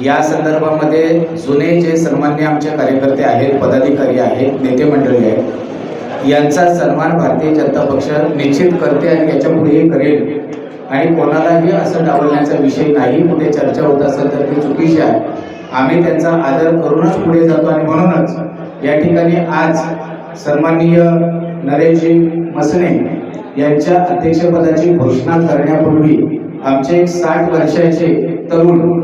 या संदर्भामध्ये जुने जे सन्मान्य आमचे कार्यकर्ते आहेत पदाधिकारी आहेत नेते मंडळी आहेत यांचा सन्मान भारतीय जनता पक्ष निश्चित करते आणि याच्यापुढेही करेल. आणि कोणालाही असं डावलण्याचा विषय नाही कुठे चर्चा होत असेल तर ती चुकीची आहे. आम्ही त्यांचा आदर करूनच पुढे जातो आणि म्हणूनच या ठिकाणी आज सन्माननीय नरेशजी मसने यांच्या अध्यक्षपदाची घोषणा करण्यापूर्वी आमचे एक साठ वर्षाचे तरुण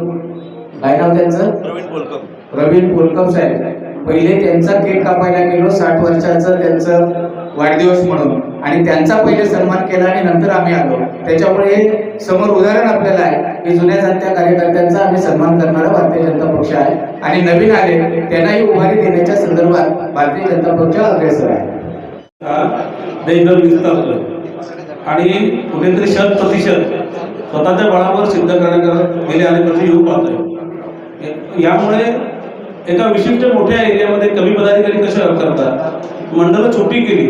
काय नाव त्यांचं? प्रवीण कोलकम प्रवीण कोलकम साहेब. पहिले त्यांचा केक कापायला गेलो साठ वर्षाचं त्यांचं वाढदिवस म्हणून. आणि त्यांचा पहिले सन्मान केला आणि नंतर आम्ही आलो. त्याच्यामुळे हे समोर उदाहरण आपल्याला आहे की जुन्या जाणत्या कार्यकर्त्यांचा आम्ही सन्मान करणारा भारतीय जनता पक्ष आहे. आणि नवीन आले त्यांनाही उभारी देण्याच्या संदर्भात भारतीय जनता पक्ष अग्रेसर आहे. आणि कुठेतरी शत प्रतिशत स्वतःच्या बळावर सिद्ध करण्याकडे गेले अनेक वर्ष येऊ पाहतोय. यामुळे एका विशिष्ट मोठ्या एरियामध्ये कमी पदाधिकारी कसे करतात? मंडळं छोटी केली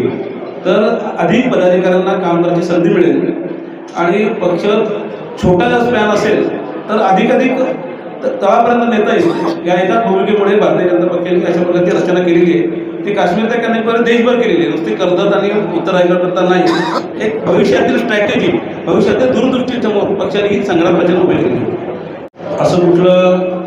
तर अधिक पदाधिकाऱ्यांना काम करण्याची संधी मिळेल. आणि पक्ष छोटा जर स्पॅन असेल तर अधिक अधिक तळापर्यंत नेता येईल या एका भूमिकेमुळे भारतीय जनता पक्षाने अशा प्रकारची रचना केलेली आहे. ती काश्मीर त्या कन्याकुमारी देशभर केलेली आहे. नुसती कर्जत आणि उत्तर उत्तराखंड नाही. एक भविष्यातील स्ट्रॅटेजी भविष्यातील दूरदृष्टीसमोर पक्षाने ही संग्राम रचना उभी केली. असं कुठलं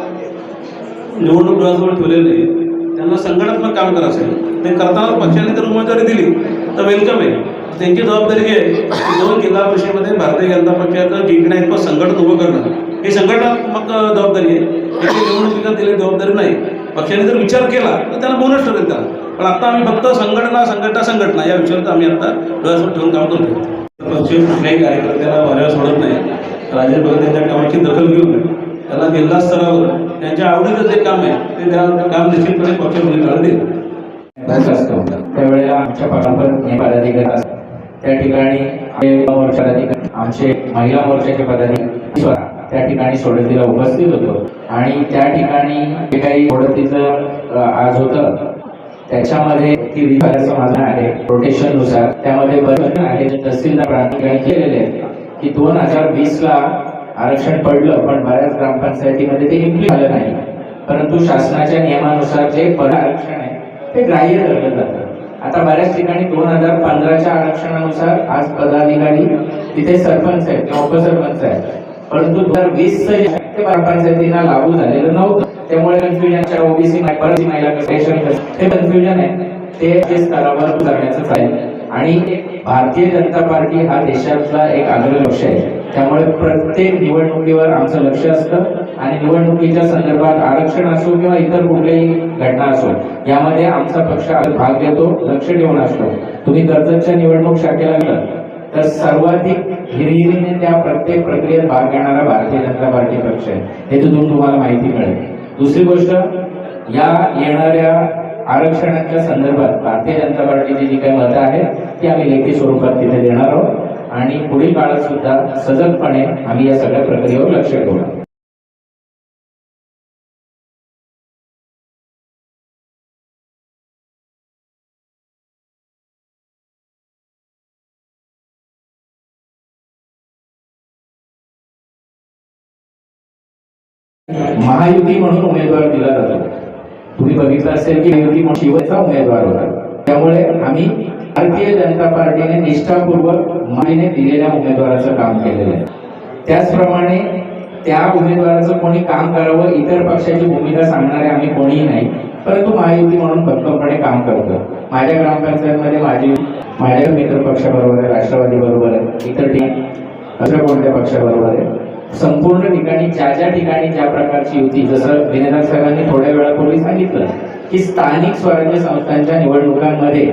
निवडणूक डोळ्यासमोर ठेवलेले नाही त्यांना संघटनात्मक काम करायचं आहे. ते करताना पक्षाने जर उमेदवारी दिली तर वेलकम आहे. त्यांची जबाबदारी घे की दोन जिल्हा परिषदेमध्ये भारतीय जनता पक्षाचं जिंकण्यात संघटन उभं करणं. ही संघटनात्मक जबाबदारी आहे. त्याची निवडणुकीला दिलेली जबाबदारी नाही. पक्षाने जर विचार केला तर त्याला बोनस ठरेल त्याला. पण आता आम्ही फक्त संघटना संघटना संघटना या विषयावर आम्ही आता डोळ्यासमोर ठेवून काम करतो पक्ष कुठल्याही कार्यकर्त्याला वाऱ्यावर सोडत नाही. राजेश भगत यांच्या कामाची दखल घेऊन त्याला जिल्हा स्तरावर त्यांच्या आवडीचं जे काम आहे ते त्या काम निश्चितपणे पक्ष भूमिका देईल असतो. त्यावेळेला आमच्या पदाधिकारी पदाधिकारी असतात. त्या ठिकाणी आमचे पदाधिकारी आमचे महिला मोर्चाचे पदाधिकारी त्या ठिकाणी सोडतीला उपस्थित होतो. आणि त्या ठिकाणी जे काही सोडतीचं आज होतं त्याच्यामध्ये ती विभागाचं माझं आहे. रोटेशननुसार त्यामध्ये बरेच आहे तहसीलदार प्रांतिकाने केलेले आहे की दोन हजार वीसला आरक्षण पडलं पण बऱ्याच ग्रामपंचायत पद्धतीमध्ये ते इम्प्लिमेंट झालं नाही. परंतु शासनाच्या नियमानुसार जे पर आरक्षण आहे ते ग्राह्य धरलं जातं. आता बऱ्याच ठिकाणी दोन हजार पंधराच्या आरक्षणानुसार आज पदाधिकारी तिथे सरपंच आहेत किंवा उपसरपंच आहेत. परंतु दोन हजार वीस ते ग्रामपंचायतींना लागू झालेलं नव्हतं. त्यामुळे कन्फ्युजनच्या ओबीसी परत महिला कसं हे कन्फ्युजन आहे. ते जे स्तरावर करण्याचं चालेल आणि भारतीय जनता पार्टी हा देशातला एक आग्रह पक्ष आहे. त्यामुळे प्रत्येक निवडणुकीवर आमचं लक्ष असतं आणि निवडणुकीच्या संदर्भात आरक्षण असो किंवा इतर कुठलीही घटना असो यामध्ये आमचा पक्ष भाग घेतो लक्ष ठेवून असतो. तुम्ही कर्जतच्या निवडणूक शाखेला गेलं तर सर्वाधिक हिरिहिरीने त्या प्रत्येक प्रक्रियेत भाग घेणारा भारतीय जनता पार्टी पक्ष आहे. हे तिथून तुम्हाला माहिती मिळेल दुसरी गोष्ट या येणाऱ्या आरक्षणाच्या संदर्भात भारतीय जनता पार्टीची जी काही मतं आहेत ती आम्ही लेखी स्वरूपात तिथे देणार आहोत. आणि पुढील काळात सुद्धा सजगपणे आम्ही या सगळ्या प्रक्रियेवर लक्ष ठेवू महायुती म्हणून उमेदवार दिला जातो. तुम्ही बघितलं असेल की युती म्हणून शिवचा उमेदवार होता. त्यामुळे आम्ही भारतीय जनता पार्टीने निष्ठापूर्वक माईने दिलेल्या उमेदवाराचं काम केलेलं आहे. त्याचप्रमाणे त्या उमेदवाराचं कोणी काम करावं इतर पक्षाची भूमिका सांगणारे आम्ही कोणीही नाही परंतु महायुती म्हणून भक्कमपणे काम करतो माझ्या ग्रामपंचायतमध्ये माझी माझ्या मित्र पक्षाबरोबर आहे राष्ट्रवादी बरोबर आहे इतर ठिकाणी दुसऱ्या कोणत्या पक्षाबरोबर आहे. संपूर्ण ठिकाणी ज्या ज्या ठिकाणी ज्या प्रकारची युती जसं विनोद साहेबांनी थोड्या वेळापूर्वी सांगितलं की स्थानिक स्वराज्य संस्थांच्या निवडणुकांमध्ये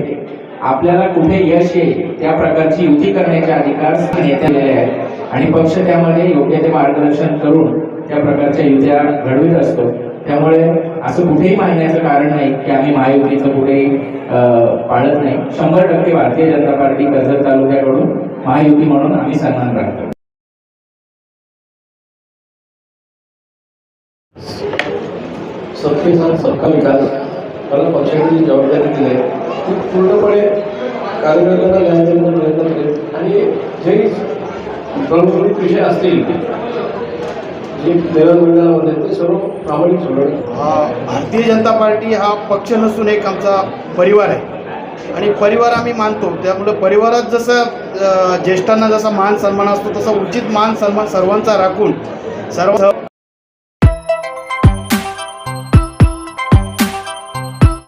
आपल्याला कुठे यश येईल त्या प्रकारची युती करण्याचे अधिकार नेत्याले आहेत. आणि पक्ष त्यामध्ये योग्य ते मार्गदर्शन करून त्या प्रकारच्या युत्या घडवीत असतो. त्यामुळे असं कुठेही मानण्याचं कारण नाही की आम्ही महायुतीचं कुठेही पाळत नाही. शंभर टक्के भारतीय जनता पार्टी कर्जत तालुक्याकडून महायुती म्हणून आम्ही सन्मान राखतो. सबके साथ सबका विकास. मला पक्षाने जबाबदारी दिली आहे? ती पूर्णपणे कार्यकर्त्यांना न्याय देण्याचा प्रयत्न करेल. आणि जे प्रमुख विषय असतील जे देवाणघेवाण होते ते सर्व प्रामाणिक सोडवले अ, भारतीय जनता पार्टी हा पक्ष नसून एक आमचा परिवार आहे. आणि परिवार आम्ही मानतो. त्यामुळे परिवारात जसं ज्येष्ठांना जसा मान सन्मान असतो तसा उचित मान सन्मान सर्वांचा राखून सर्व